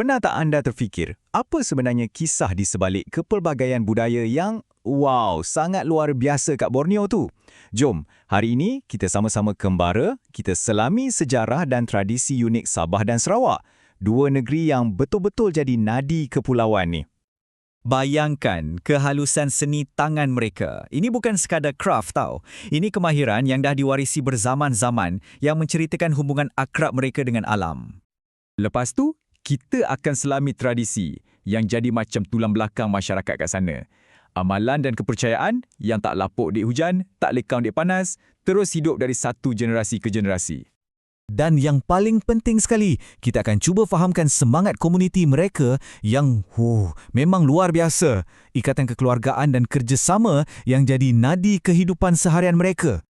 Pernah tak anda terfikir, apa sebenarnya kisah di sebalik kepelbagaian budaya yang, wow, sangat luar biasa kat Borneo tu? Jom, hari ini kita sama-sama kembara, kita selami sejarah dan tradisi unik Sabah dan Sarawak. Dua negeri yang betul-betul jadi nadi kepulauan ni. Bayangkan kehalusan seni tangan mereka. Ini bukan sekadar craft tau. Ini kemahiran yang dah diwarisi berzaman-zaman yang menceritakan hubungan akrab mereka dengan alam. Lepas tu, kita akan selami tradisi yang jadi macam tulang belakang masyarakat kat sana. Amalan dan kepercayaan yang tak lapuk di hujan, tak lekang di panas, terus hidup dari satu generasi ke generasi. Dan yang paling penting sekali, kita akan cuba fahamkan semangat komuniti mereka yang huh, memang luar biasa. Ikatan kekeluargaan dan kerjasama yang jadi nadi kehidupan seharian mereka.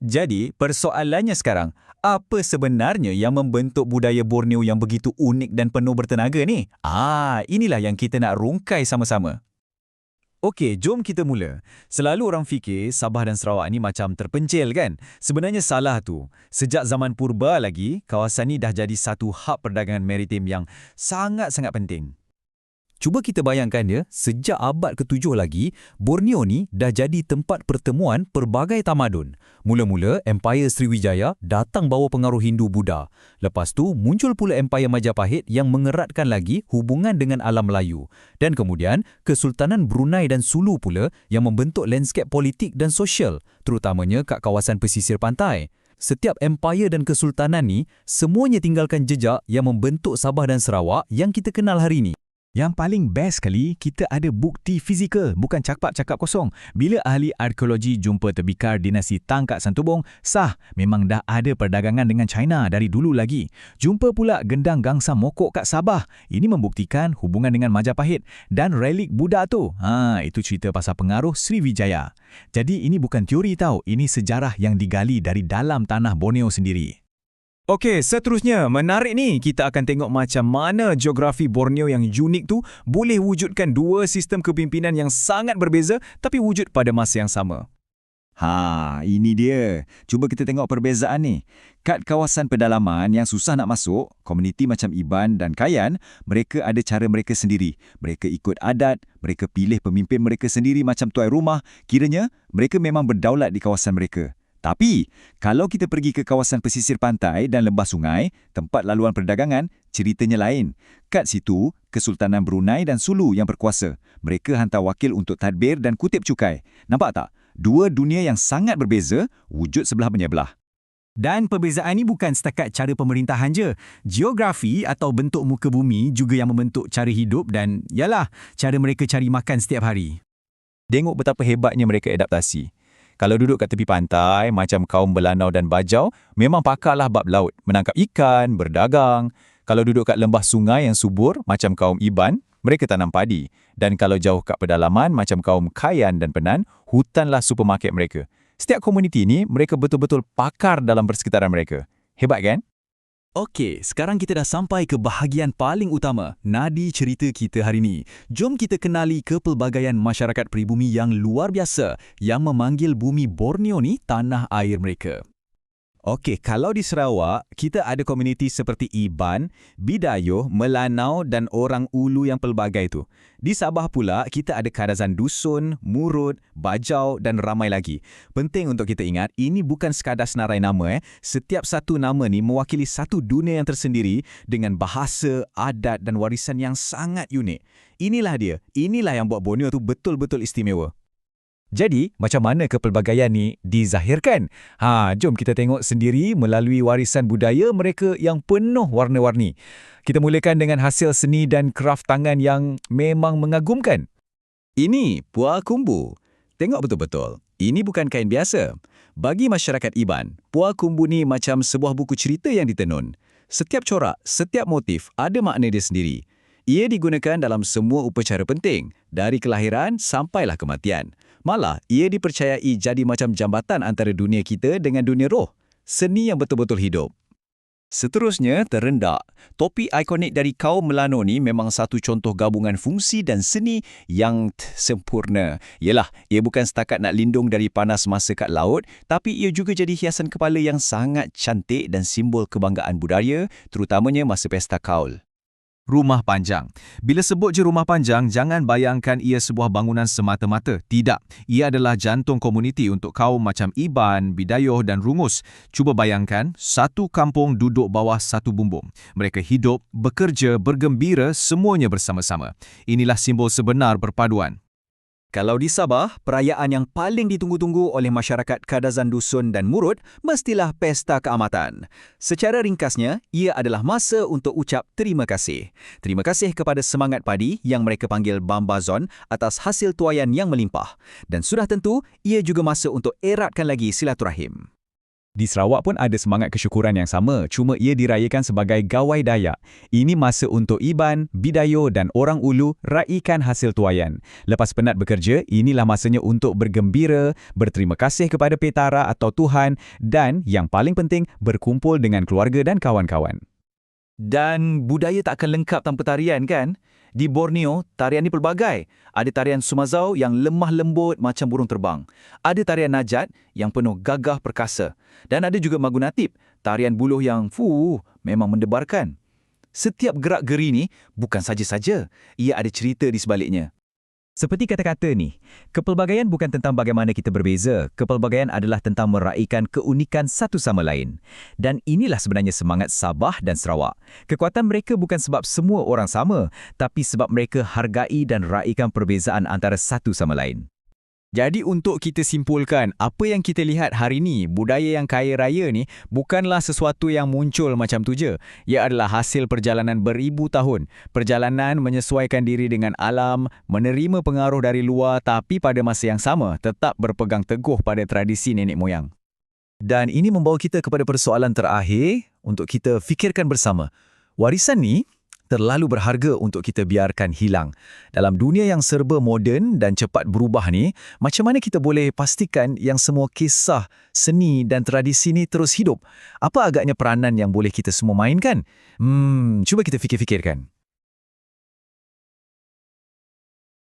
Jadi, persoalannya sekarang, apa sebenarnya yang membentuk budaya Borneo yang begitu unik dan penuh bertenaga ni? Ah, inilah yang kita nak rungkai sama-sama. Okey, jom kita mula. Selalu orang fikir Sabah dan Sarawak ni macam terpencil kan? Sebenarnya salah tu. Sejak zaman purba lagi, kawasan ni dah jadi satu hub perdagangan maritim yang sangat-sangat penting. Cuba kita bayangkan ya, sejak abad ke-7 lagi, Borneo ni dah jadi tempat pertemuan pelbagai tamadun. Mula-mula, Empire Sriwijaya datang bawa pengaruh Hindu-Buddha. Lepas tu, muncul pula Empire Majapahit yang mengeratkan lagi hubungan dengan alam Melayu. Dan kemudian, Kesultanan Brunei dan Sulu pula yang membentuk lanskap politik dan sosial, terutamanya kat kawasan pesisir pantai. Setiap empire dan kesultanan ni, semuanya tinggalkan jejak yang membentuk Sabah dan Sarawak yang kita kenal hari ini. Yang paling best sekali, kita ada bukti fizikal, bukan cakap-cakap kosong. Bila ahli arkeologi jumpa tebikar dinasti Tang kat Santubong, sah memang dah ada perdagangan dengan China dari dulu lagi. Jumpa pula gendang gangsa mokok kat Sabah. Ini membuktikan hubungan dengan Majapahit dan relik Buddha tu. Ha, itu cerita pasal pengaruh Sriwijaya. Jadi ini bukan teori tau, ini sejarah yang digali dari dalam tanah Borneo sendiri. Okey, seterusnya menarik ni kita akan tengok macam mana geografi Borneo yang unik tu boleh wujudkan dua sistem kepimpinan yang sangat berbeza tapi wujud pada masa yang sama. Ha, ini dia. Cuba kita tengok perbezaan ni. Kat kawasan pedalaman yang susah nak masuk, komuniti macam Iban dan Kayan, mereka ada cara mereka sendiri. Mereka ikut adat, mereka pilih pemimpin mereka sendiri macam tuai rumah. Kiranya, mereka memang berdaulat di kawasan mereka. Tapi, kalau kita pergi ke kawasan pesisir pantai dan lembah sungai, tempat laluan perdagangan, ceritanya lain. Kat situ, Kesultanan Brunei dan Sulu yang berkuasa. Mereka hantar wakil untuk tadbir dan kutip cukai. Nampak tak? Dua dunia yang sangat berbeza, wujud sebelah menyebelah. Dan perbezaan ini bukan setakat cara pemerintahan je. Geografi atau bentuk muka bumi juga yang membentuk cara hidup dan, yalah, cara mereka cari makan setiap hari. Tengok betapa hebatnya mereka adaptasi. Kalau duduk kat tepi pantai, macam kaum Belanau dan Bajau, memang pakarlah bab laut, menangkap ikan, berdagang. Kalau duduk kat lembah sungai yang subur, macam kaum Iban, mereka tanam padi. Dan kalau jauh kat pedalaman, macam kaum Kayan dan Penan, hutanlah supermarket mereka. Setiap komuniti ini, mereka betul-betul pakar dalam persekitaran mereka. Hebat kan? Okey, sekarang kita dah sampai ke bahagian paling utama, nadi cerita kita hari ini. Jom kita kenali kepelbagaian masyarakat pribumi yang luar biasa yang memanggil bumi Borneo ni tanah air mereka. Okey, kalau di Sarawak, kita ada komuniti seperti Iban, Bidayo, Melanau dan orang Ulu yang pelbagai tu. Di Sabah pula, kita ada kadazan Dusun, Murut, Bajau dan ramai lagi. Penting untuk kita ingat, ini bukan sekadar senarai nama. Eh. Setiap satu nama ni mewakili satu dunia yang tersendiri dengan bahasa, adat dan warisan yang sangat unik. Inilah dia, inilah yang buat Borneo tu betul-betul istimewa. Jadi, macam mana kepelbagaian ni dizahirkan? Ha, jom kita tengok sendiri melalui warisan budaya mereka yang penuh warna-warni. Kita mulakan dengan hasil seni dan kraf tangan yang memang mengagumkan. Ini puak kumbu. Tengok betul-betul. Ini bukan kain biasa. Bagi masyarakat Iban, puak kumbu ni macam sebuah buku cerita yang ditenun. Setiap corak, setiap motif ada makna dia sendiri. Ia digunakan dalam semua upacara penting, dari kelahiran sampailah kematian. Malah, ia dipercayai jadi macam jambatan antara dunia kita dengan dunia roh. Seni yang betul-betul hidup. Seterusnya, terendak. Topi ikonik dari kaum Melano ni memang satu contoh gabungan fungsi dan seni yang sempurna. Yelah, ia bukan setakat nak lindung dari panas masa kat laut, tapi ia juga jadi hiasan kepala yang sangat cantik dan simbol kebanggaan budaya, terutamanya masa pesta kaul. Rumah panjang. Bila sebut je rumah panjang, jangan bayangkan ia sebuah bangunan semata-mata. Tidak. Ia adalah jantung komuniti untuk kaum macam Iban, Bidayuh dan Rungus. Cuba bayangkan, satu kampung duduk bawah satu bumbung. Mereka hidup, bekerja, bergembira, semuanya bersama-sama. Inilah simbol sebenar perpaduan. Kalau di Sabah, perayaan yang paling ditunggu-tunggu oleh masyarakat Kadazan Dusun dan Murut mestilah Pesta Keamatan. Secara ringkasnya, ia adalah masa untuk ucap terima kasih. Terima kasih kepada semangat padi yang mereka panggil Bambazon atas hasil tuayan yang melimpah. Dan sudah tentu, ia juga masa untuk eratkan lagi silaturahim. Di Sarawak pun ada semangat kesyukuran yang sama, cuma ia dirayakan sebagai Gawai Dayak. Ini masa untuk Iban, Bidayo dan orang Ulu raikan hasil tuayan. Lepas penat bekerja, inilah masanya untuk bergembira, berterima kasih kepada Petara atau Tuhan dan yang paling penting berkumpul dengan keluarga dan kawan-kawan. Dan budaya tak akan lengkap tanpa tarian kan? Di Borneo, tarian ni pelbagai. Ada tarian Sumazau yang lemah lembut macam burung terbang. Ada tarian Najat yang penuh gagah perkasa. Dan ada juga Magunatip, tarian buluh yang fuh, memang mendebarkan. Setiap gerak geri ni bukan saja-saja, ia ada cerita di sebaliknya. Seperti kata-kata ni, kepelbagaian bukan tentang bagaimana kita berbeza, kepelbagaian adalah tentang meraihkan keunikan satu sama lain. Dan inilah sebenarnya semangat Sabah dan Sarawak. Kekuatan mereka bukan sebab semua orang sama, tapi sebab mereka hargai dan raihkan perbezaan antara satu sama lain. Jadi untuk kita simpulkan, apa yang kita lihat hari ini, budaya yang kaya raya ni bukanlah sesuatu yang muncul macam tu je. Ia adalah hasil perjalanan beribu tahun. Perjalanan menyesuaikan diri dengan alam, menerima pengaruh dari luar tapi pada masa yang sama tetap berpegang teguh pada tradisi nenek moyang. Dan ini membawa kita kepada persoalan terakhir untuk kita fikirkan bersama. Warisan ni terlalu berharga untuk kita biarkan hilang. Dalam dunia yang serba moden dan cepat berubah ni, macam mana kita boleh pastikan yang semua kisah, seni dan tradisi ni terus hidup? Apa agaknya peranan yang boleh kita semua mainkan? Hmm, cuba kita fikir-fikirkan.